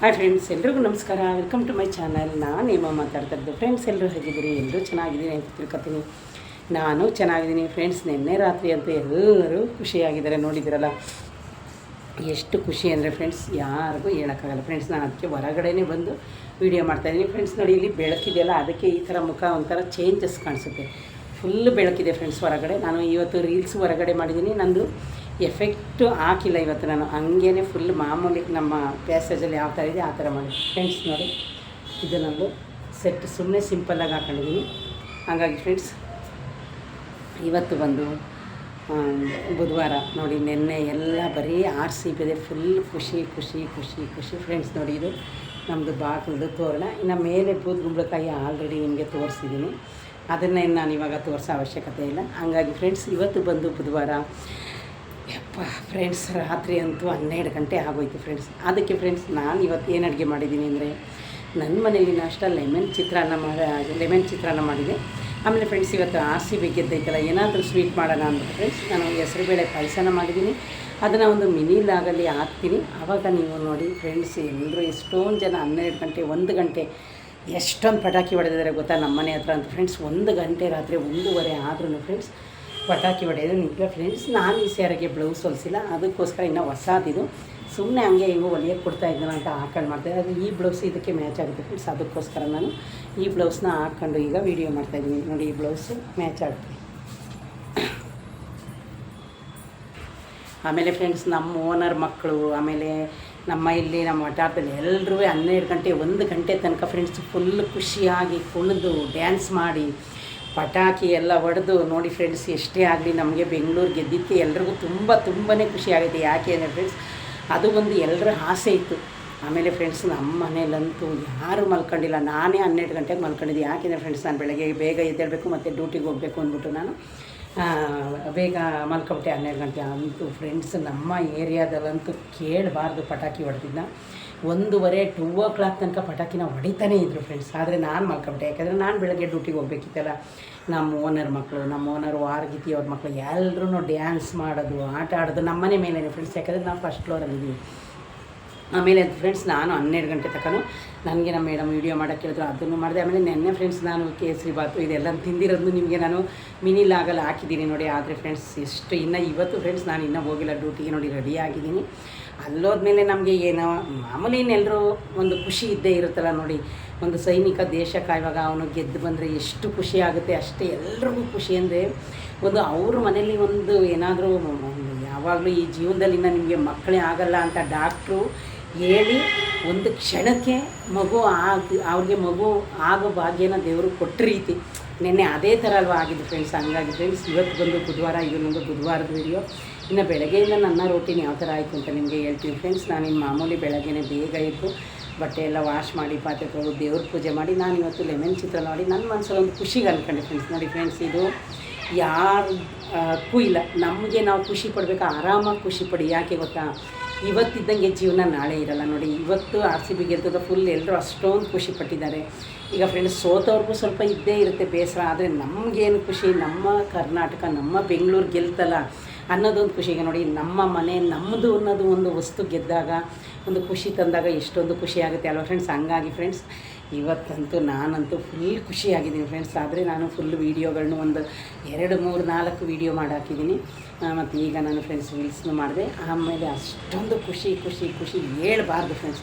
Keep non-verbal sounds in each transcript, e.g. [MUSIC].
Hi friends ಎಲ್ರಿಗೂ ನಮಸ್ಕಾರ. Welcome to my channel ನಾನು ನಿಮ್ಮ ಮಾತಾಡ್ತಾ ಫ್ರೆಂಡ್ಸ್ ಎಲ್ಲರೂ ಹೇಗಿದ್ದೀರಿ? ಎಲ್ಲರೂ ಚೆನ್ನಾಗಿದ್ದೀನಿ ಅಂತ ತಿಳ್ಕೊತೀನಿ. ನಾನು ಚೆನ್ನಾಗಿದ್ದೀನಿ ಫ್ರೆಂಡ್ಸ್ ನಿನ್ನೆ ರಾತ್ರಿ ಅಂತ ಎಲ್ಲರೂ ಖುಷಿಯಾಗಿದ್ದಾರೆ. ನೋಡಿದ್ದೀರಲ್ಲ, ಎಷ್ಟು ಖುಷಿ ಅಂದರೆ ಫ್ರೆಂಡ್ಸ್ ಯಾರಿಗೂ ಹೇಳೋಕ್ಕಾಗಲ್ಲ. ಫ್ರೆಂಡ್ಸ್ ನಾನು ಅದಕ್ಕೆ ಹೊರಗಡೆನೇ ಬಂದು ವೀಡಿಯೋ ಮಾಡ್ತಾಯಿದ್ದೀನಿ ಫ್ರೆಂಡ್ಸ್ ನೋಡಿ, ಇಲ್ಲಿ ಬೆಳಕಿದೆಯಲ್ಲ, ಅದಕ್ಕೆ ಈ ಥರ ಮುಖ ಒಂಥರ ಚೇಂಜಸ್ ಕಾಣಿಸುತ್ತೆ. ಫುಲ್ ಬೆಳಕಿದೆ ಫ್ರೆಂಡ್ಸ್ ಹೊರಗಡೆ. ನಾನು ಇವತ್ತು ರೀಲ್ಸ್ ಹೊರಗಡೆ ಮಾಡಿದ್ದೀನಿ. ನಂದು ಎಫೆಕ್ಟು ಹಾಕಿಲ್ಲ ಇವತ್ತು ನಾನು. ಹಂಗೇನೆ ಫುಲ್ ಮಾಮೂಲಿ ನಮ್ಮ ಪ್ಯಾಸೇಜಲ್ಲಿ ಯಾವ ಥರ ಇದೆ, ಆ ಥರ ಮಾಡಿ. ಫ್ರೆಂಡ್ಸ್ ನೋಡಿ, ಇದು ನಂದು ಸೆಟ್ ಸುಮ್ಮನೆ ಸಿಂಪಲ್ಲಾಗಿ ಹಾಕೊಂಡಿದ್ದೀನಿ. ಹಾಗಾಗಿ ಫ್ರೆಂಡ್ಸ್ ಇವತ್ತು ಬಂದು ಬುಧವಾರ ನೋಡಿ, ನಿನ್ನೆ ಎಲ್ಲ ಬರೀ ಆರ್ ಸಿ ಬಿದೆ ಫುಲ್ ಖುಷಿ ಖುಷಿ ಖುಷಿ ಖುಷಿ. ಫ್ರೆಂಡ್ಸ್ ನೋಡಿ, ಇದು ನಮ್ಮದು ಬಾಗಿಲದು ತೋರಣ. ಇನ್ನು ಮೇಲೆ ಬೂದ್ಗುಂಬಳಕಾಯಿ ಆಲ್ರೆಡಿ ನಿಮಗೆ ತೋರಿಸಿದ್ದೀನಿ. ಅದನ್ನೇ ನಾನು ಇವಾಗ ತೋರಿಸೋ ಅವಶ್ಯಕತೆ ಇಲ್ಲ. ಹಂಗಾಗಿ ಫ್ರೆಂಡ್ಸ್ ಇವತ್ತು ಬಂದು ಬುಧವಾರ ಫ್ರೆಂಡ್ಸ್ ರಾತ್ರಿ ಅಂತೂ ಹನ್ನೆರಡು ಗಂಟೆ ಆಗೋಯ್ತು ಫ್ರೆಂಡ್ಸ್ ಅದಕ್ಕೆ ಫ್ರೆಂಡ್ಸ್ ನಾನು ಇವತ್ತು ಏನು ಅಡುಗೆ ಮಾಡಿದ್ದೀನಿ ಅಂದರೆ ನನ್ನ ಮನೇಲಿ ನಾಷ್ಟ ಲೆಮನ್ ಚಿತ್ರಾನ್ನ ಮಾಡ ಲೆಮನ್ ಚಿತ್ರಾನ್ನ ಮಾಡಿದೆ. ಆಮೇಲೆ ಫ್ರೆಂಡ್ಸ್ ಇವತ್ತು ಆಸಿ ಬೇಕಿದ್ದೈತಲ್ಲ, ಏನಾದರೂ ಸ್ವೀಟ್ ಮಾಡೋಣ ಅಂದ್ಬಿಟ್ಟು ಫ್ರೆಂಡ್ಸ್ ನಾನು ಹೆಸರುಬೇಳೆ ಪಾಯಸನ ಮಾಡಿದ್ದೀನಿ. ಅದನ್ನು ಒಂದು ಮಿನಿ ಲಾಗಲ್ಲಿ ಹಾಕ್ತೀನಿ. ಆವಾಗ ನೀವು ನೋಡಿ ಫ್ರೆಂಡ್ಸ್ ಎಲ್ಲರೂ ಎಷ್ಟೊಂದು ಜನ ಹನ್ನೆರಡು ಗಂಟೆ, ಒಂದು ಗಂಟೆ ಎಷ್ಟೊಂದು ಪಟಾಕಿ ಹೊಡೆದಿದ್ದಾರೆ ಗೊತ್ತಾ ನಮ್ಮ ಮನೆ ಹತ್ರ ಅಂತ ಫ್ರೆಂಡ್ಸ್ ಒಂದು ಗಂಟೆ ರಾತ್ರಿ ಒಂದೂವರೆ ಆದ್ರೂ ಫ್ರೆಂಡ್ಸ್ ಪಟಾಕಿ ಹೊಡೆಯೋದು ನಿಮಗೆ ಫ್ರೆಂಡ್ಸ್ ನಾನು ಈ ಸ್ಯಾರಿಗೆ ಬ್ಲೌಸ್ ಹೊಲಿಸಿಲ್ಲ. ಅದಕ್ಕೋಸ್ಕರ ಇನ್ನೂ ಹೊಸದಿದು. ಸುಮ್ಮನೆ ಹಂಗೆ ಇವು ಹೊಲಿಯೋಕ್ಕೆ ಕೊಡ್ತಾ ಇದ್ದಾನೆ ಅಂತ ಹಾಕೊಂಡು ಮಾಡ್ತಾಯಿದ್ದೆ ಅದು ಈ ಬ್ಲೌಸ್ ಇದಕ್ಕೆ ಮ್ಯಾಚ್ ಆಗುತ್ತೆ ಫ್ರೆಂಡ್ಸ್ ಅದಕ್ಕೋಸ್ಕರ ನಾನು ಈ ಬ್ಲೌಸ್ನ ಹಾಕ್ಕೊಂಡು ಈಗ ವೀಡಿಯೋ ಮಾಡ್ತಾಯಿದ್ದೀನಿ ನೋಡಿ ಈ ಬ್ಲೌಸು ಮ್ಯಾಚ್ ಆಗುತ್ತೆ. ಆಮೇಲೆ ಫ್ರೆಂಡ್ಸ್ ನಮ್ಮ ಓನರ್ ಮಕ್ಕಳು, ಆಮೇಲೆ ನಮ್ಮ ಇಲ್ಲಿ ನಮ್ಮ ವಟಾರದಲ್ಲಿ ಎಲ್ಲರೂ ಹನ್ನೆರಡು ಗಂಟೆ, ಒಂದು ಗಂಟೆ ತನಕ ಫ್ರೆಂಡ್ಸ್ ಫುಲ್ ಖುಷಿಯಾಗಿ ಕುಣಿದು ಡ್ಯಾನ್ಸ್ ಮಾಡಿ ಪಟಾಕಿ ಎಲ್ಲ ಹೊಡೆದು ನೋಡಿ ಫ್ರೆಂಡ್ಸ್ ಎಷ್ಟೇ ಆಗಲಿ ನಮಗೆ ಬೆಂಗಳೂರು ಗೆದ್ದಿದ್ದಕ್ಕೆ ಎಲ್ರಿಗೂ ತುಂಬ ತುಂಬಾ ಖುಷಿ ಆಗುತ್ತೆ ಯಾಕೆ ಅಂದರೆ ಫ್ರೆಂಡ್ಸ್ ಅದು ಒಂದು ಎಲ್ಲರ ಆಸೆ ಇತ್ತು. ಆಮೇಲೆ ಫ್ರೆಂಡ್ಸ್ ನಮ್ಮ ಮನೇಲಂತೂ ಯಾರು ಮಲ್ಕೊಂಡಿಲ್ಲ. ನಾನೇ ಹನ್ನೆರಡು ಗಂಟೆಗೆ ಮಲ್ಕೊಂಡಿದ್ದೆ. ಯಾಕೆಂದರೆ ಫ್ರೆಂಡ್ಸ್ ನಾನು ಬೆಳಗ್ಗೆ ಬೇಗ ಎದ್ದೇಳಬೇಕು ಮತ್ತು ಡ್ಯೂಟಿಗೆ ಹೋಗಬೇಕು ಅಂದ್ಬಿಟ್ಟು ನಾನು ಬೇಗ ಮಲ್ಕೊಬಿಟ್ಟೆ ಹನ್ನೆರಡು ಗಂಟೆ. ಅಂತೂ ಫ್ರೆಂಡ್ಸ್ ನಮ್ಮ ಏರಿಯಾದಲ್ಲಂತೂ ಕೇಳಬಾರ್ದು ಪಟಾಕಿ ಹೊಡೆದಿದ್ದ ಒಂದೂವರೆ ಟೂ ಓ ಕ್ಲಾಕ್ ತನಕ ಪಟಾಕಿನ ಹೊಡಿತಾನೇ ಇದ್ದರು ಫ್ರೆಂಡ್ಸ್ ಆದರೆ ನಾನು ಮಲ್ಕೊಂಬಿಟ್ಟೆ. ಯಾಕಂದರೆ ನಾನು ಬೆಳಗ್ಗೆ ಡ್ಯೂಟಿಗೆ ಹೋಗ್ಬೇಕಿತ್ತಲ್ಲ. ನಮ್ಮ ಓನರ್ ಮಕ್ಕಳು ನಮ್ಮ ಓನರ್ ಗೀತಿ ಅವ್ರ ಮಕ್ಕಳು ಎಲ್ಲರೂ ಡ್ಯಾನ್ಸ್ ಮಾಡೋದು, ಆಟ ಆಡೋದು ನಮ್ಮನೆ ಮೇಲೆ ಫ್ರೆಂಡ್ಸ್ ಯಾಕಂದರೆ ನಾವು ಫಸ್ಟ್ ಫ್ಲೋರಲ್ಲಿದ್ದೀವಿ ಆಮೇಲೆ ಫ್ರೆಂಡ್ಸ್ ನಾನು ಹನ್ನೆರಡು ಗಂಟೆ ತನಕನೂ ನನಗೆ ನಮ್ಮ ಮೇಡಮ್ ವೀಡಿಯೋ ಮಾಡೋಕ್ಕೆ ಹೇಳಿದ್ರು. ಅದನ್ನು ಮಾಡಿದೆ. ಆಮೇಲೆ ನೆನ್ನೆ ಫ್ರೆಂಡ್ಸ್ ನಾನು ಕೇಸರಿ ಬಾತು ಇದೆಲ್ಲ ತಿಂದಿರೋದು ನಿಮಗೆ ನಾನು ಮಿನಿ ಲಾಗಲ್ಲಿ ಹಾಕಿದ್ದೀನಿ ನೋಡಿ. ಆದರೆ ಫ್ರೆಂಡ್ಸ್ ಎಷ್ಟು ಇನ್ನೂ ಇವತ್ತು ಫ್ರೆಂಡ್ಸ್ ನಾನು ಇನ್ನೂ ಹೋಗಿಲ್ಲ. ಡ್ಯೂಟಿಗೆ ನೋಡಿ ರೆಡಿ ಆಗಿದ್ದೀನಿ. ಅಲ್ಲೋದ್ಮೇಲೆ ನಮಗೆ ಏನೋ ಮಾಮೂಲಿ ಇನ್ನೆಲ್ಲರೂ ಒಂದು ಖುಷಿ ಇದ್ದೇ ಇರುತ್ತಲ್ಲ ನೋಡಿ. ಒಂದು ಸೈನಿಕ ದೇಶ ಕಾಯುವಾಗ ಅವನು ಗೆದ್ದು ಬಂದರೆ ಎಷ್ಟು ಖುಷಿ ಆಗುತ್ತೆ ಅಷ್ಟೇ ಎಲ್ರಿಗೂ ಖುಷಿ ಅಂದರೆ ಒಂದು ಅವ್ರ ಮನೇಲಿ ಒಂದು ಏನಾದರೂ ಯಾವಾಗಲೂ ಈ ಜೀವನದಲ್ಲಿ ನಿಮಗೆ ಮಕ್ಕಳೇ ಆಗಲ್ಲ ಅಂತ ಡಾಕ್ಟ್ರು ಹೇಳಿ ಒಂದು ಕ್ಷಣಕ್ಕೆ ಮಗು ಆಗ ಅವ್ರಿಗೆ ಮಗು ಆಗೋ ಭಾಗ್ಯನ ದೇವರು ಕೊಟ್ಟ ರೀತಿ. ನಿನ್ನೆ ಅದೇ ಥರ ಅಲ್ವಾ ಆಗಿದ್ದು ಫ್ರೆಂಡ್ಸ್ ಹಂಗಾಗಿ ಫ್ರೆಂಡ್ಸ್ ಇವತ್ತು ಬಂದು ಬುಧವಾರ ಇವನೊಂದು ನಂದು ಬುಧವಾರದ ವಿಡಿಯೋ ಇನ್ನು ಬೆಳಗ್ಗೆಯಿಂದ ನನ್ನ ರೋಟೀನ್ ಯಾವ ಥರ ಆಯಿತು ಅಂತ ನಿಮಗೆ ಹೇಳ್ತೀನಿ. ಫ್ರೆಂಡ್ಸ್ ನಾನಿನ್ನು ಮಾಮೂಲಿ ಬೆಳಗ್ಗೆನೇ ಬೇಗ ಇದ್ದು ಬಟ್ಟೆ ಎಲ್ಲ ವಾಶ್ ಮಾಡಿ, ಪಾತ್ರೆ ತೊಳೆದು ದೇವ್ರ ಪೂಜೆ ಮಾಡಿ ನಾನು ಇವತ್ತು ಲೆಮನ್ ಚಿತ್ರ ನೋಡಿ ನನ್ನ ಮನಸ್ಸಲ್ಲಿ ಒಂದು ಖುಷಿಗೆ ಅಂದ್ಕೊಂಡೆ ಫ್ರೆಂಡ್ಸ್ ನೋಡಿ ಫ್ರೆಂಡ್ಸ್ ಇದು ಯಾರಿಗೂ ಇಲ್ಲ. ನಮಗೆ ನಾವು ಖುಷಿ ಪಡಬೇಕು, ಆರಾಮಾಗಿ ಖುಷಿ ಪಡಿ. ಯಾಕೆ ಗೊತ್ತಾ? ಇವತ್ತಿದ್ದಂಗೆ ಜೀವನ ನಾಳೆ ಇರಲ್ಲ ನೋಡಿ. ಇವತ್ತು ಆರ್ ಸಿ ಬಿ ಗೆಲ್ತದ ಫುಲ್ ಎಲ್ಲರೂ ಅಷ್ಟೊಂದು ಖುಷಿ ಪಟ್ಟಿದ್ದಾರೆ. ಈಗ ಫ್ರೆಂಡ್ಸ್ ಸೋತವ್ರಿಗೂ ಸ್ವಲ್ಪ ಇದ್ದೇ ಇರುತ್ತೆ ಬೇಸರ, ಆದರೆ ನಮಗೇನು ಖುಷಿ? ನಮ್ಮ ಕರ್ನಾಟಕ, ನಮ್ಮ ಬೆಂಗಳೂರು ಗೆಲ್ತಲ್ಲ. ಅನ್ನೋದೊಂದು ಖುಷಿಗೆ ನೋಡಿ, ನಮ್ಮ ಮನೆ ನಮ್ಮದು ಅನ್ನೋದು ಒಂದು ವಸ್ತು ಗೆದ್ದಾಗ, ಒಂದು ಖುಷಿ ತಂದಾಗ ಎಷ್ಟೊಂದು ಖುಷಿ ಆಗುತ್ತೆ ಅಲ್ವಾ ಫ್ರೆಂಡ್ಸ್ ಹಂಗಾಗಿ ಫ್ರೆಂಡ್ಸ್ ಇವತ್ತಂತೂ ನಾನಂತೂ ಫುಲ್ ಖುಷಿಯಾಗಿದ್ದೀನಿ ಫ್ರೆಂಡ್ಸ್ ಆದರೆ ನಾನು ಫುಲ್ ವೀಡಿಯೋಗಳನ್ನ ಒಂದು ಎರಡು, ಮೂರು, ನಾಲ್ಕು ವೀಡಿಯೋ ಮಾಡಾಕಿದ್ದೀನಿ. ಮತ್ತು ಈಗ ನಾನು ಫ್ರೆಂಡ್ಸ್ ರೀಲ್ಸ್ನು ಮಾಡಿದೆ. ಆಮೇಲೆ ಅಷ್ಟೊಂದು ಖುಷಿ ಖುಷಿ ಖುಷಿ ಹೇಳಬಾರ್ದು ಫ್ರೆಂಡ್ಸ್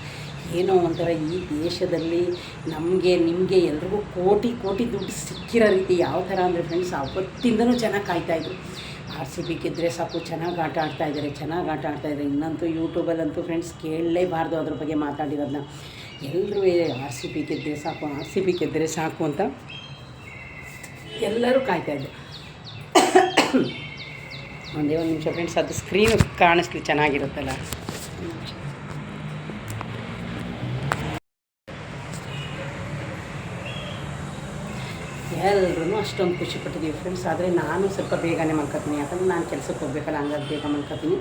ಏನೋ ಒಂಥರ ಈ ದೇಶದಲ್ಲಿ ನಮಗೆ, ನಿಮಗೆ ಎಲ್ರಿಗೂ ಕೋಟಿ ಕೋಟಿ ದುಡ್ಡು ಸಿಕ್ಕಿರೋ ರೀತಿ ಯಾವ ಥರ ಅಂದರೆ ಫ್ರೆಂಡ್ಸ್ ಅವತ್ತಿಂದನೂ ಚೆನ್ನಾಗಿ ಕಾಯ್ತಾಯಿದ್ರು ಆರ್ ಸಿ ಬಿ ಸಾಕು, ಚೆನ್ನಾಗಿ ಆಟ ಆಡ್ತಾ ಇದ್ದಾರೆ ಚೆನ್ನಾಗಿ ಆಟ ಆಡ್ತಾ ಇದ್ದಾರೆ ಇನ್ನಂತೂ ಯೂಟ್ಯೂಬಲ್ಲಂತೂ ಫ್ರೆಂಡ್ಸ್ ಕೇಳಲೇಬಾರ್ದು ಅದ್ರ ಬಗ್ಗೆ ಮಾತಾಡಿರೋದನ್ನ ಎಲ್ಲರೂ ಆರ್ ಸಿ ಬಿ ಸಾಕು ಆರ್ ಸಿ ಬಿ ಸಾಕು ಅಂತ ಎಲ್ಲರೂ ಕಾಯ್ತಾಯಿದ್ರು [COUGHS] ಒಂದೇ ಒಂದು ನಿಮಿಷ ಫ್ರೆಂಡ್ಸ್ ಅದು ಸ್ಕ್ರೀನ್ ಕಾಣಿಸ್ಲಿ, ಚೆನ್ನಾಗಿರುತ್ತಲ್ಲ. ಎಲ್ಲರೂ ಅಷ್ಟೊಂದು ಖುಷಿ ಪಟ್ಟಿದ್ದೀವಿ ಫ್ರೆಂಡ್ಸ್ ಆದರೆ ನಾನು ಸ್ವಲ್ಪ ಬೇಗನೆ ಮಲ್ಕೋತೀನಿ. ಯಾಕಂದರೆ ನಾನು ಕೆಲಸಕ್ಕೆ ಹೋಗ್ಬೇಕಲ್ಲ, ಹಂಗಾಗಿ ಬೇಗ ಮಲ್ಕೋತೀನಿ.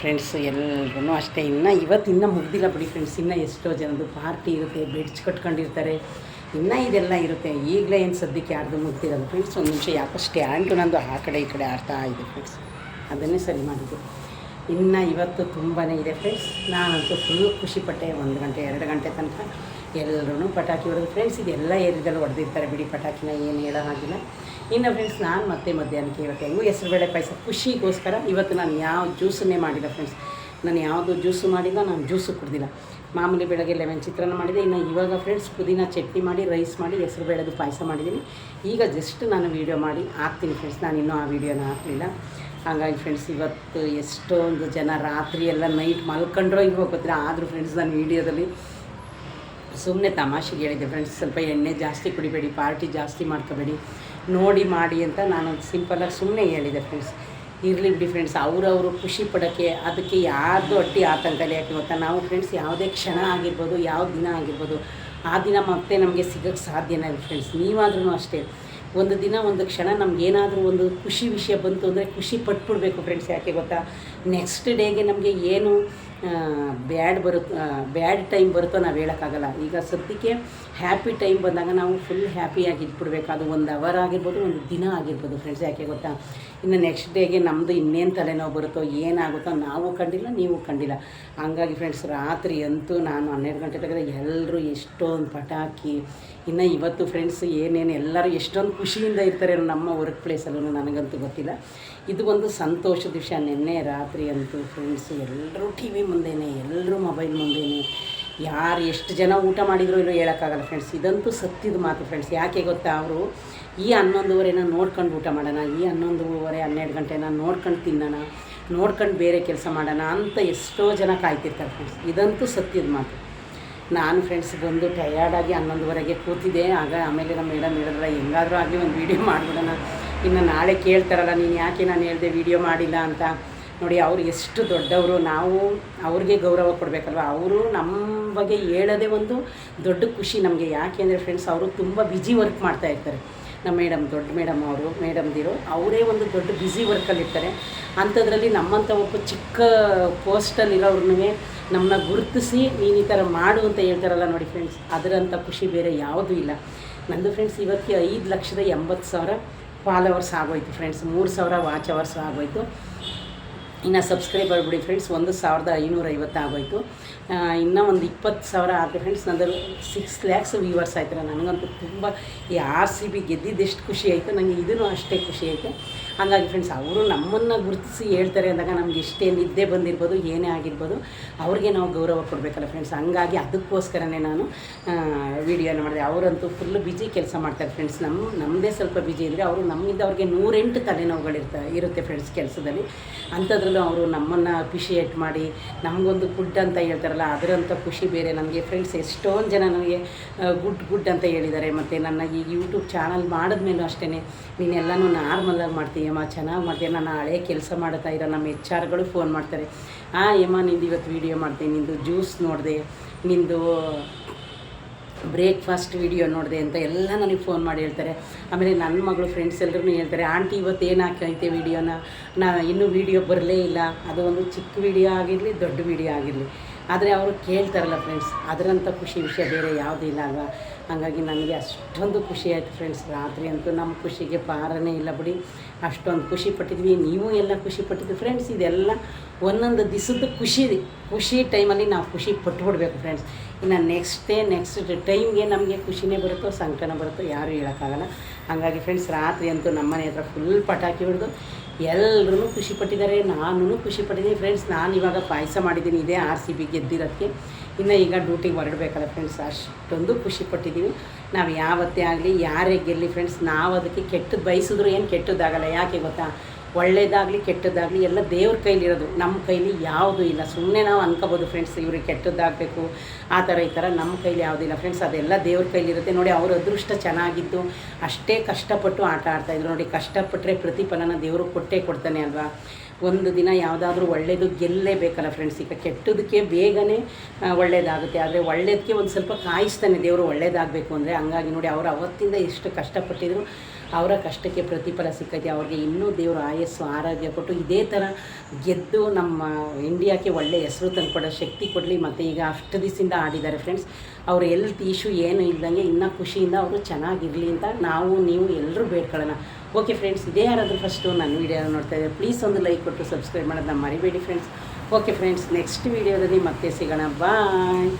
ಫ್ರೆಂಡ್ಸ್ ಎಲ್ಲರೂ ಅಷ್ಟೇ. ಇನ್ನು ಇವತ್ತು ಇನ್ನೂ ಮುಗ್ದಿಲ್ಲ ಬಿಡಿ ಫ್ರೆಂಡ್ಸ್ ಇನ್ನೂ ಎಷ್ಟೋ ಜನದು ಪಾರ್ಟಿ ಇರುತ್ತೆ ಬೆಡ್ಸ್ ಕಟ್ಕೊಂಡಿರ್ತಾರೆ. ಇನ್ನೂ ಇದೆಲ್ಲ ಇರುತ್ತೆ. ಈಗಲೇ ಏನು ಸದ್ಯಕ್ಕೆ ಯಾರ್ದು ಮುಗ್ದಿರಲ್ಲ ಫ್ರೆಂಡ್ಸ್ ಒಂದು ನಿಮಿಷ ಯಾಕೋ ಸ್ಟ್ಯಾಂಡು ನಂದು ಆ ಕಡೆ ಈ ಕಡೆ ಆಡ್ತಾ ಇದೆ ಫ್ರೆಂಡ್ಸ್ ಅದನ್ನೇ ಸರಿ ಮಾಡಿದ್ದು. ಇನ್ನು ಇವತ್ತು ತುಂಬಾ ಇದೆ ಫ್ರೆಂಡ್ಸ್ ನಾನಂತೂ ಫುಲ್ ಖುಷಿಪಟ್ಟೆ ಒಂದು ಗಂಟೆ, ಎರಡು ಗಂಟೆ ತನಕ ಎಲ್ಲರೂ ಪಟಾಕಿ ಹೊಡೆದು ಫ್ರೆಂಡ್ಸ್ ಇದೆಲ್ಲ ಏರಿದಲ್ಲಿ ಹೊಡೆದಿರ್ತಾರೆ ಬಿಡಿ, ಪಟಾಕಿನ ಏನು ಹೇಳೋ ಹಾಗಿಲ್ಲ. ಇನ್ನು ಫ್ರೆಂಡ್ಸ್ ನಾನು ಮತ್ತೆ ಮಧ್ಯಾಹ್ನಕ್ಕೆ ಇವತ್ತು ಹೆಂಗೂ ಹೆಸರುಬೇಳೆ ಪಾಯಸ ಖುಷಿಗೋಸ್ಕರ ಇವತ್ತು ನಾನು ಯಾವ ಜ್ಯೂಸನ್ನೇ ಮಾಡಿಲ್ಲ ಫ್ರೆಂಡ್ಸ್ ನಾನು ಯಾವುದು ಜ್ಯೂಸು ಮಾಡಿಲ್ಲ, ನಾನು ಜ್ಯೂಸು ಕುಡ್ದಿಲ್ಲ. ಮಾಮೂಲಿ ಬೆಳಗ್ಗೆ ಲೆಮನ್ ಚಿತ್ರಾನ್ನ ಮಾಡಿದೆ, ಇನ್ನು ಇವಾಗ ಫ್ರೆಂಡ್ಸ್ ಪುದೀನ ಚಟ್ನಿ ಮಾಡಿ ರೈಸ್ ಮಾಡಿ ಹೆಸರು ಬೇಳೆದು ಪಾಯಸ ಮಾಡಿದ್ದೀನಿ ಈಗ ಜಸ್ಟ್ ನಾನು ವೀಡಿಯೋ ಮಾಡಿ ಹಾಕ್ತೀನಿ ಫ್ರೆಂಡ್ಸ್ ನಾನು ಇನ್ನೂ ಆ ವೀಡಿಯೋನ ಹಾಕಲಿಲ್ಲ. ಹಾಗಾಗಿ ಫ್ರೆಂಡ್ಸ್ ಇವತ್ತು ಎಷ್ಟೊಂದು ಜನ ರಾತ್ರಿ ಎಲ್ಲ ನೈಟ್ ಮಲ್ಕೊಂಡ್ರೋ ಹಿಂಗೆ ಗೊತ್ತಿಲ್ಲ. ಆದರೂ ಫ್ರೆಂಡ್ಸ್ ನಾನು ವೀಡಿಯೋದಲ್ಲಿ ಸುಮ್ಮನೆ ತಮಾಷೆಗೆ ಹೇಳಿದ್ದೆ ಫ್ರೆಂಡ್ಸ್ ಸ್ವಲ್ಪ ಎಣ್ಣೆ ಜಾಸ್ತಿ ಕುಡಿಬೇಡಿ, ಪಾರ್ಟಿ ಜಾಸ್ತಿ ಮಾಡ್ಕೋಬೇಡಿ, ನೋಡಿ ಮಾಡಿ ಅಂತ ನಾನು ಸಿಂಪಲಾಗಿ ಸುಮ್ಮನೆ ಹೇಳಿದೆ ಫ್ರೆಂಡ್ಸ್ ಇರಲಿ ಬಿಡಿ ಫ್ರೆಂಡ್ಸ್ ಅವರವರು ಖುಷಿ ಪಡೋಕ್ಕೆ ಅದಕ್ಕೆ ಯಾರ್ದು ಅಟ್ಟಿ ಆತಂಕಲಿ ಯಾಕೆ ಗೊತ್ತಾ? ನಾವು ಫ್ರೆಂಡ್ಸ್ ಯಾವುದೇ ಕ್ಷಣ ಆಗಿರ್ಬೋದು, ಯಾವ ದಿನ ಆಗಿರ್ಬೋದು, ಆ ದಿನ ಮತ್ತೆ ನಮಗೆ ಸಿಗೋಕ್ಕೆ ಸಾಧ್ಯನೇ ಫ್ರೆಂಡ್ಸ್ ನೀವಾದ್ರೂ ಅಷ್ಟೇ, ಒಂದು ದಿನ, ಒಂದು ಕ್ಷಣ ನಮಗೇನಾದರೂ ಒಂದು ಖುಷಿ ವಿಷಯ ಬಂತು ಅಂದರೆ ಖುಷಿ ಪಟ್ಬಿಡ್ಬೇಕು ಫ್ರೆಂಡ್ಸ್ ಯಾಕೆ ಗೊತ್ತಾ? ನೆಕ್ಸ್ಟ್ ಡೇಗೆ ನಮಗೆ ಏನು ಬ್ಯಾಡ್ ಬರುತ್ತೆ ಬ್ಯಾಡ್ ಟೈಮ್ ಬರುತ್ತೋ ನಾವು ಹೇಳೋಕ್ಕಾಗಲ್ಲ. ಈಗ ಸದ್ಯಕ್ಕೆ ಹ್ಯಾಪಿ ಟೈಮ್ ಬಂದಾಗ ನಾವು ಫುಲ್ ಹ್ಯಾಪಿಯಾಗಿ ಇಟ್ಬಿಡ್ಬೇಕು. ಅದು ಒಂದು ಅವರ್ ಆಗಿರ್ಬೋದು, ಒಂದು ದಿನ ಆಗಿರ್ಬೋದು ಫ್ರೆಂಡ್ಸ್ ಯಾಕೆ ಗೊತ್ತಾ? ಇನ್ನು ನೆಕ್ಸ್ಟ್ ಡೇಗೆ ನಮ್ಮದು ಇನ್ನೇನು ತಲೆನೋವು ಬರುತ್ತೋ, ಏನಾಗುತ್ತೋ ನಾವು ಕಂಡಿಲ್ಲ, ನೀವು ಕಂಡಿಲ್ಲ. ಹಂಗಾಗಿ ಫ್ರೆಂಡ್ಸ್ ರಾತ್ರಿ ಅಂತೂ ನಾನು ಹನ್ನೆರಡು ಗಂಟೆ ತೆಗೆದ ಎಲ್ಲರೂ ಎಷ್ಟೊಂದು ಪಟಾಕಿ, ಇನ್ನು ಇವತ್ತು ಫ್ರೆಂಡ್ಸ್ ಏನೇನು ಎಲ್ಲರೂ ಎಷ್ಟೊಂದು ಖುಷಿಯಿಂದ ಇರ್ತಾರೆ ನಮ್ಮ ವರ್ಕ್ ಪ್ಲೇಸಲ್ಲೂ ನನಗಂತೂ ಗೊತ್ತಿಲ್ಲ. ಇದು ಒಂದು ಸಂತೋಷದ ವಿಷಯ. ನಿನ್ನೆ ರಾತ್ರಿ ಅಂತೂ ಫ್ರೆಂಡ್ಸ್ ಎಲ್ಲರೂ ಟಿ ವಿ ಮುಂದೆನೇ ಎಲ್ಲರೂ ಮೊಬೈಲ್ ಮುಂದೆನೇ ಯಾರು ಎಷ್ಟು ಜನ ಊಟ ಮಾಡಿದ್ರು ಇಲ್ಲೋ ಹೇಳೋಕ್ಕಾಗಲ್ಲ ಫ್ರೆಂಡ್ಸ್ ಇದಂತೂ ಸತ್ತಿದ ಮಾತು ಫ್ರೆಂಡ್ಸ್ ಯಾಕೆ ಗೊತ್ತಾ ಅವರು? ಈ ಹನ್ನೊಂದುವರೆನ ನೋಡ್ಕೊಂಡು ಊಟ ಮಾಡೋಣ, ಈ ಹನ್ನೊಂದುವರೆ ಹನ್ನೆರಡು ಗಂಟೆನ ನೋಡ್ಕೊಂಡು ತಿನ್ನೋಣ, ನೋಡ್ಕೊಂಡು ಬೇರೆ ಕೆಲಸ ಮಾಡೋಣ ಅಂತ ಎಷ್ಟೋ ಜನ ಕಾಯ್ತಿರ್ತಾರೆ ಫ್ರೆಂಡ್ಸ್ ಇದಂತೂ ಸತ್ಯದ ಮಾತು. ನಾನು ಫ್ರೆಂಡ್ಸ್ ಬಂದು ಟಯರ್ಡಾಗಿ ಹನ್ನೊಂದುವರೆಗೆ ಕೂತಿದ್ದೆ. ಆಗ ಆಮೇಲೆ ನಮ್ಮ ಮೇಡಮ್ ಹೇಳಿದ್ರೆ ಹೆಂಗಾದರೂ ಆಗಲಿ ಒಂದು ವೀಡಿಯೋ ಮಾಡಿಬಿಡೋಣ. ಇನ್ನು ನಾಳೆ ಕೇಳ್ತಾರಲ್ಲ, ನೀನು ಯಾಕೆ ನಾನು ಹೇಳಿದೆ ವೀಡಿಯೋ ಮಾಡಿಲ್ಲ? ಅಂತ. ನೋಡಿ, ಅವ್ರು ಎಷ್ಟು ದೊಡ್ಡವರು, ನಾವು ಅವ್ರಿಗೆ ಗೌರವ ಕೊಡಬೇಕಲ್ವ? ಅವರು ನಮ್ಮ ಬಗ್ಗೆ ಹೇಳೋದೇ ಒಂದು ದೊಡ್ಡ ಖುಷಿ ನಮಗೆ. ಯಾಕೆ ಅಂದರೆ ಫ್ರೆಂಡ್ಸ್ ಅವರು ತುಂಬ ಬಿಜಿ ವರ್ಕ್ ಮಾಡ್ತಾ ಇರ್ತಾರೆ. ನಮ್ಮ ಮೇಡಮ್ ದೊಡ್ಡ ಮೇಡಮ್ ಅವರು ಮೇಡಮ್ದಿರು ಅವರೇ ಒಂದು ದೊಡ್ಡ ಬ್ಯುಸಿ ವರ್ಕಲ್ಲಿರ್ತಾರೆ ಅಂಥದ್ರಲ್ಲಿ ನಮ್ಮಂಥ ಒಬ್ಬ ಚಿಕ್ಕ ಪೋಸ್ಟಲ್ಲಿರೋರ್ನೂ ನಮ್ಮನ್ನ ಗುರುತಿಸಿ ನೀನು ಈ ಥರ ಮಾಡು ಅಂತ ಹೇಳ್ತಾರಲ್ಲ ನೋಡಿ ಫ್ರೆಂಡ್ಸ್ ಅದರಂಥ ಖುಷಿ ಬೇರೆ ಯಾವುದೂ ಇಲ್ಲ. ನಂದು ಫ್ರೆಂಡ್ಸ್ ಇವತ್ತಿಗೆ ಐದು ಲಕ್ಷದ ಎಂಬತ್ತು ಸಾವಿರ ಫಾಲೋವರ್ಸ್ ಆಗೋಯ್ತು ಫ್ರೆಂಡ್ಸ್ ಮೂರು ಸಾವಿರ ವಾಚ್ ಅವರ್ಸ್ ಆಗೋಯ್ತು. ಇನ್ನು ಸಬ್ಸ್ಕ್ರೈಬ್ ಆಗಿಬಿಡಿ ಫ್ರೆಂಡ್ಸ್ ಒಂದು ಸಾವಿರದ ಐನೂರ ಐವತ್ತು ಆಗೋಯ್ತು ಇನ್ನೂ ಒಂದು ಇಪ್ಪತ್ತು ಸಾವಿರ ಆದರೆ ಫ್ರೆಂಡ್ಸ್ ನಂದು ಸಿಕ್ಸ್ ಲ್ಯಾಕ್ಸ್ ವ್ಯೂವರ್ಸ್ ಆಯ್ತಾರೆ ನನಗಂತೂ ತುಂಬ ಈ ಆರ್ ಸಿ ಬಿ ಗೆದ್ದಿದ್ದೆಷ್ಟು ಖುಷಿ ಆಯಿತು. ನನಗೆ ಇದೂ ಅಷ್ಟೇ ಖುಷಿ ಆಯಿತು. ಹಾಗಾಗಿ ಫ್ರೆಂಡ್ಸ್ ಅವರು ನಮ್ಮನ್ನು ಗುರುತಿಸಿ ಹೇಳ್ತಾರೆ ಅಂದಾಗ ನಮ್ಗೆ ಎಷ್ಟೇ ನಿದ್ದೆ ಬಂದಿರ್ಬೋದು, ಏನೇ ಆಗಿರ್ಬೋದು. ಅವ್ರಿಗೆ ನಾವು ಗೌರವ ಕೊಡಬೇಕಲ್ಲ ಫ್ರೆಂಡ್ಸ್ ಹಂಗಾಗಿ ಅದಕ್ಕೋಸ್ಕರನೇ ನಾನು ವೀಡಿಯೋನ ಮಾಡಿದೆ. ಅವರಂತೂ ಫುಲ್ ಬಿಜಿ ಕೆಲಸ ಮಾಡ್ತಾರೆ ಫ್ರೆಂಡ್ಸ್ ನಮ್ಮ ನಮ್ಮದೇ ಸ್ವಲ್ಪ ಬಿಜಿ ಇದ್ದರೆ ಅವರು ನಮ್ಮಿಂದ ಅವ್ರಿಗೆ ನೂರೆಂಟು ತಲೆನೋವುಗಳಿರ್ತ ಇರುತ್ತೆ ಫ್ರೆಂಡ್ಸ್ ಕೆಲಸದಲ್ಲಿ. ಅಂಥದ್ರಲ್ಲೂ ಅವರು ನಮ್ಮನ್ನು ಅಪ್ರಿಷಿಯೇಟ್ ಮಾಡಿ, ನಮಗೊಂದು ಗುಡ್ ಅಂತ ಹೇಳ್ತಾರಲ್ಲ ಅದರಂಥ ಖುಷಿ ಬೇರೆ ನನಗೆ ಫ್ರೆಂಡ್ಸ್ ಎಷ್ಟೊಂದು ಜನ ನನಗೆ ಗುಡ್ ಗುಡ್ ಅಂತ ಹೇಳಿದ್ದಾರೆ. ಮತ್ತು ನನ್ನ ಈ ಯೂಟ್ಯೂಬ್ ಚಾನಲ್ ಮಾಡಿದ್ಮೇಲೂ ಅಷ್ಟೇ ನೀನೆಲ್ಲನೂ ನಾರ್ಮಲಾಗಿ ಮಾಡ್ತೀಯಮ್ಮ ಚೆನ್ನಾಗಿ ಮಾಡ್ತೀಯ? ನಾನು ಹಳೆ ಕೆಲಸ ಮಾಡ್ತಾ ಇರೋ ನಮ್ಮ ಎಚ್ ಆರ್ಗಳು ಫೋನ್ ಮಾಡ್ತಾರೆ. ಹಾಂ ಯಮ್ಮ ನಿಂದು ಇವತ್ತು ವೀಡಿಯೋ ಮಾಡ್ತೀನಿ. ನಿಂದು ಜ್ಯೂಸ್ ನೋಡಿದೆ, ನಿಂದು ಬ್ರೇಕ್ಫಾಸ್ಟ್ ವಿಡಿಯೋ ನೋಡಿದೆ ಅಂತ ಎಲ್ಲ ನನಗೆ ಫೋನ್ ಮಾಡಿ ಹೇಳ್ತಾರೆ. ಆಮೇಲೆ ನನ್ನ ಮಗಳು ಫ್ರೆಂಡ್ಸ್ ಎಲ್ಲರೂ ಹೇಳ್ತಾರೆ, ಆಂಟಿ, ಇವತ್ತು ಏನು ಹಾಕೈತೆ ವೀಡಿಯೋನ ನಾ ಇನ್ನೂ ವೀಡಿಯೋ ಬರಲೇ ಇಲ್ಲ. ಅದು ಒಂದು ಚಿಕ್ಕ ವೀಡಿಯೋ ಆಗಿರಲಿ, ದೊಡ್ಡ ವೀಡಿಯೋ ಆಗಿರಲಿ. ಆದರೆ ಅವರು ಕೇಳ್ತಾರಲ್ಲ ಫ್ರೆಂಡ್ಸ್ ಅದರಂಥ ಖುಷಿ ವಿಷಯ ಬೇರೆ ಯಾವುದೂ ಇಲ್ಲ ಅಲ್ವಾ? ಹಾಗಾಗಿ ನನಗೆ ಅಷ್ಟೊಂದು ಖುಷಿ ಆಯಿತು ಫ್ರೆಂಡ್ಸ್ ರಾತ್ರಿ ಅಂತೂ ನಮ್ಮ ಖುಷಿಗೆ ಪಾರನೇ ಇಲ್ಲ ಬಿಡಿ. ಅಷ್ಟೊಂದು ಖುಷಿ ಪಟ್ಟಿದ್ವಿ, ನೀವು ಎಲ್ಲ ಖುಷಿ ಪಟ್ಟಿದ್ವಿ ಫ್ರೆಂಡ್ಸ್ ಇದೆಲ್ಲ ಒಂದೊಂದು ದಿವಸದ ಖುಷಿ ಖುಷಿ ಟೈಮಲ್ಲಿ ನಾವು ಖುಷಿ ಪಟ್ಟುಬಿಡ್ಬೇಕು ಫ್ರೆಂಡ್ಸ್ ಇನ್ನು ನೆಕ್ಸ್ಟ್ ಡೇ ನೆಕ್ಸ್ಟ್ ಟೈಮ್ಗೆ ನಮಗೆ ಖುಷಿನೇ ಬರುತ್ತೋ ಸಂಕಟನ ಬರುತ್ತೋ ಯಾರೂ ಹೇಳೋಕ್ಕಾಗಲ್ಲ. ಹಾಗಾಗಿ ಫ್ರೆಂಡ್ಸ್ ರಾತ್ರಿ ಅಂತೂ ನಮ್ಮನೆ ಹತ್ರ ಫುಲ್ ಪಟಾಕಿ ಹೊಡೆದು ಎಲ್ಲರೂ ಖುಷಿ ಪಟ್ಟಿದ್ದಾರೆ ನಾನು ಖುಷಿ ಪಟ್ಟಿದ್ದೀನಿ ಫ್ರೆಂಡ್ಸ್ ನಾನು ಇವಾಗ ಪಾಯಸ ಮಾಡಿದ್ದೀನಿ, ಇದೇ ಆರ್ ಸಿ ಬಿ ಗೆದ್ದಿರೋದಕ್ಕೆ ಇನ್ನು ಈಗ ಡ್ಯೂಟಿಗೆ ಹೊರಡಬೇಕಲ್ಲ ಫ್ರೆಂಡ್ಸ್ ಅಷ್ಟೊಂದು ಖುಷಿ ಪಟ್ಟಿದ್ದೀವಿ ನಾವು ಯಾವತ್ತೇ ಆಗಲಿ, ಯಾರೇ ಗೆಲ್ಲಿ ಫ್ರೆಂಡ್ಸ್ ನಾವು ಅದಕ್ಕೆ ಕೆಟ್ಟದ್ದು ಬಯಸಿದ್ರು ಏನು ಕೆಟ್ಟದ್ದಾಗಲ್ಲ, ಯಾಕೆ ಗೊತ್ತಾ? ಒಳ್ಳೇದಾಗಲಿ ಕೆಟ್ಟದ್ದಾಗಲಿ ಎಲ್ಲ ದೇವ್ರ ಕೈಲಿರೋದು ನಮ್ಮ ಕೈಲಿ ಯಾವುದೂ ಇಲ್ಲ. ಸುಮ್ಮನೆ ನಾವು ಅನ್ಕೋಬೋದು ಫ್ರೆಂಡ್ಸ್ ಇವ್ರಿಗೆ ಕೆಟ್ಟದ್ದಾಗಬೇಕು, ಆ ಥರ ಈ ಥರ. ನಮ್ಮ ಕೈಲಿ ಯಾವುದಿಲ್ಲ ಫ್ರೆಂಡ್ಸ್ ಅದೆಲ್ಲ ದೇವ್ರ ಕೈಲಿರುತ್ತೆ ನೋಡಿ, ಅವ್ರ ಅದೃಷ್ಟ ಚೆನ್ನಾಗಿದ್ದು, ಅಷ್ಟೇ ಕಷ್ಟಪಟ್ಟು ಆಟ ಆಡ್ತಾಯಿದ್ರು ನೋಡಿ ಕಷ್ಟಪಟ್ಟರೆ ಪ್ರತಿಫಲನ ದೇವರು ಕೊಟ್ಟೇ ಕೊಡ್ತಾನೆ ಅಲ್ವಾ? ಒಂದು ದಿನ ಯಾವುದಾದ್ರೂ ಒಳ್ಳೆಯದು ಗೆಲ್ಲೇಬೇಕಲ್ಲ ಫ್ರೆಂಡ್ಸ್ ಈಗ ಕೆಟ್ಟದಕ್ಕೆ ಬೇಗನೆ ಒಳ್ಳೇದಾಗುತ್ತೆ. ಆದರೆ ಒಳ್ಳೇದಕ್ಕೆ ಒಂದು ಸ್ವಲ್ಪ ಕಾಯಿಸ್ತಾನೆ ದೇವರು ಒಳ್ಳೇದಾಗಬೇಕು ಅಂದರೆ. ಹಂಗಾಗಿ ನೋಡಿ, ಅವರು ಅವತ್ತಿಂದ ಎಷ್ಟು ಕಷ್ಟಪಟ್ಟಿದ್ರು ಅವರ ಕಷ್ಟಕ್ಕೆ ಪ್ರತಿಫಲ ಸಿಕ್ಕೈತೆ ಅವ್ರಿಗೆ ಇನ್ನೂ ದೇವರು ಆಯಸ್ಸು ಆರೋಗ್ಯ ಕೊಟ್ಟು ಇದೇ ಥರ ಗೆದ್ದು ನಮ್ಮ ಇಂಡಿಯಾಕ್ಕೆ ಒಳ್ಳೆಯ ಹೆಸರು ತಂದುಕೊಡೋ ಶಕ್ತಿ ಕೊಡಲಿ. ಮತ್ತು ಈಗ ಅಷ್ಟು ದಿವಸದಿಂದ ಆಡಿದ್ದಾರೆ ಫ್ರೆಂಡ್ಸ್ ಅವ್ರ ಹೆಲ್ತ್ ಇಶ್ಯೂ ಏನು ಇಲ್ಲದಂಗೆ ಇನ್ನೂ ಖುಷಿಯಿಂದ ಅವರು ಚೆನ್ನಾಗಿರಲಿ ಅಂತ ನಾವು, ನೀವು ಎಲ್ಲರೂ ಬೇಡ್ಕೊಳ್ಳೋಣ. ಓಕೆ ಫ್ರೆಂಡ್ಸ್ ಇದೇ ಯಾರಾದರೂ ಫಸ್ಟು ನನ್ನ ವೀಡಿಯೋ ನೋಡ್ತಾ ಇದ್ದಾರೆ ಪ್ಲೀಸ್ ಒಂದು ಲೈಕ್ ಕೊಟ್ಟು ಸಬ್ಸ್ಕ್ರೈಬ್ ಮಾಡೋದನ್ನ ಮರಿಬೇಡಿ ಫ್ರೆಂಡ್ಸ್ ಓಕೆ ಫ್ರೆಂಡ್ಸ್ ನೆಕ್ಸ್ಟ್ ವೀಡಿಯೋದಲ್ಲಿ ಮತ್ತೆ ಸಿಗೋಣ. ಬಾಯ್